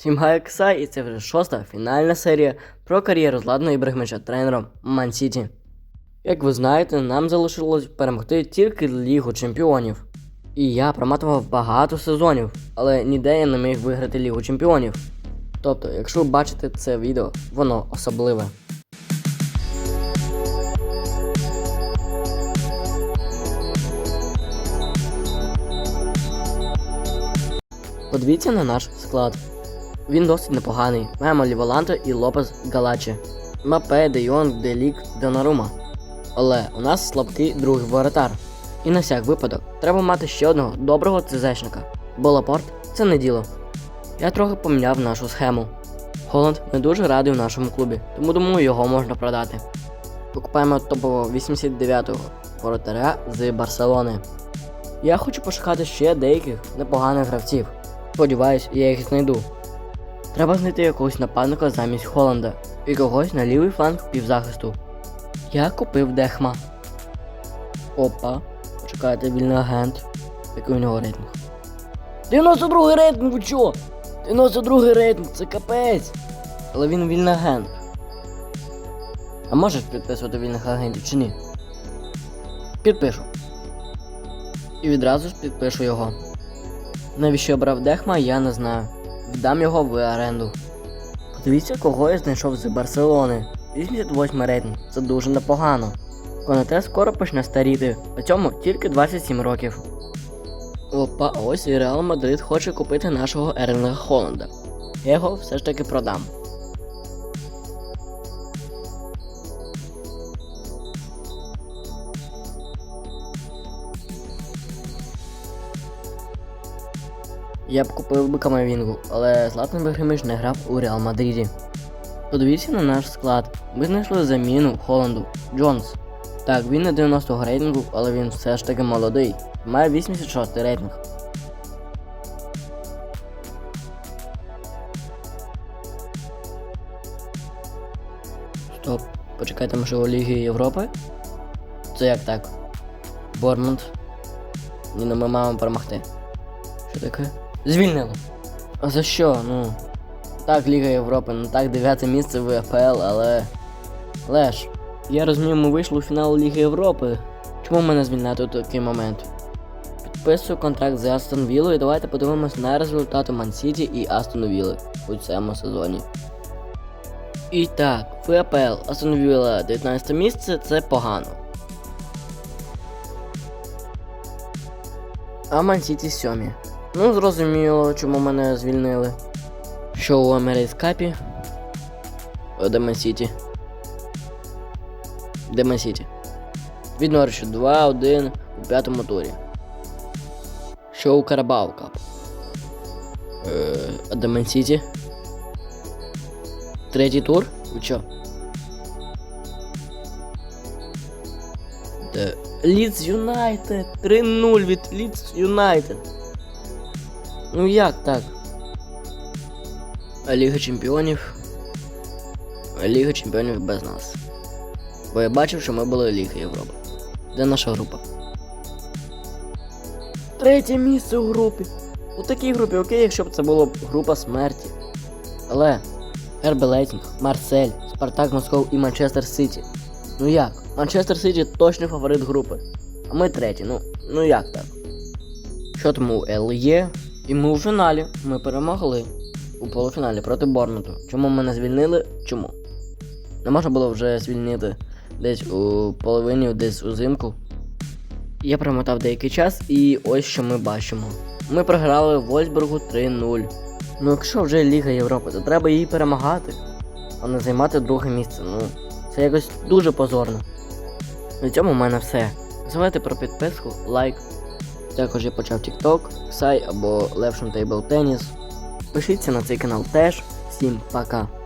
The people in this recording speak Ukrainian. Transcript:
Всім гай Ксай, і це вже шоста фінальна серія про кар'єру Зладного Ібрагімовича тренером Ман Сіті. Як ви знаєте, нам залишилось перемогти тільки Лігу Чемпіонів. І я проматував багато сезонів, але ніде я не міг виграти Лігу Чемпіонів. Тобто, якщо ви бачите це відео, воно особливе. Подивіться на наш склад. Він досить непоганий. Маємо Ліволанто і Лопес Галачі. Мапе, Де Йонг, Делік, Донарума. Але у нас слабкий другий воротар. І на всяк випадок треба мати ще одного доброго ЦЗшника. Бо Лапорт це не діло. Я трохи поміняв нашу схему. Холланд не дуже радий в нашому клубі, тому думаю, його можна продати. Покупаємо топового 89-го воротаря з Барселони. Я хочу пошукати ще деяких непоганих гравців. Сподіваюсь, я їх знайду. Треба знайти якогось нападника замість Холланда і когось на лівий фланг півзахисту. Я купив Дехма. Опа, почекайте, вільний агент. Який у нього рейтинг? 92 рейтинг, ви чо? 92 рейтинг, це капець. Але він вільний агент. А можеш підписувати вільних агентів чи ні? Підпишу. І відразу ж підпишу його. Навіщо я брав Дехма, я не знаю. Вдам його в оренду. Подивіться, кого я знайшов з Барселони. 88 рейтинг. Це дуже непогано. Конате скоро почне старіти, при цьому тільки 27 років. Опа, ось і Реал Мадрид хоче купити нашого Ерлінга Холланда. Я його все ж таки продам. Я б купив би Камавінгу, але Златан Бергемич не грав у Реал Мадриді. Подивіться на наш склад. Ми знайшли заміну Холланду Джонс. Так, він не 90 рейтингу, але він все ж таки молодий. Має 86 рейтинг. Стоп, почекайте, може у Ліги Європи? Це як так? Бормунд. Ні, ну ми маємо перемогти. Що таке? Звільнили. А за що? Ну. Так, Ліга Європи, ну так, дев'яте місце в АПЛ, але. Леш, я розумію, ми вийшли у фінал Ліги Європи. Чому мене звільняти у такий момент? Підписую контракт з Астон Віллою і давайте подивимось на результати Мансіті і Астон Вілли у цьому сезоні. І так, в АПЛ Астон Вілла 19 місце це погано. А Мансіті сьомі. Ну, зрозуміло, чому мене звільнили. Що у Емерейс Капі? Демен Сіті. Демен Сіті. Від Норвічу 2-1 у п'ятому турі. Що у Карабау Кап? Е, Демен Сіті. Третій тур? Ви чо? Лідс Юнайтед! 3-0 від Лідс Юнайтед. Ну як так? Ліга Чемпіонів. Ліга Чемпіонів без нас. Бо я бачив, що ми були Ліга Європи. Де наша група? Третє місце у групі. У такій групі окей, якщо б це було б група смерті. Але РБ Лейтінг, Марсель, Спартак Москов і Манчестер Сіті. Ну як? Манчестер Сіті точно фаворит групи. А ми треті, ну, ну як так? Що тому у Л є? І ми у фіналі. Ми перемогли у полуфіналі проти Бормуту. Чому мене звільнили? Чому? Не можна було вже звільнити десь у половині, десь узимку. Я промотав деякий час і ось що ми бачимо. Ми програли Вольсбургу 3-0. Ну якщо вже Ліга Європи, то треба її перемагати, а не займати друге місце. Ну, це якось дуже позорно. На цьому в мене все. Забувайте про підписку, лайк. Також я почав TikTok, Сай або Levshon Тейбл Теніс. Пишіться на цей канал теж. Всім пока!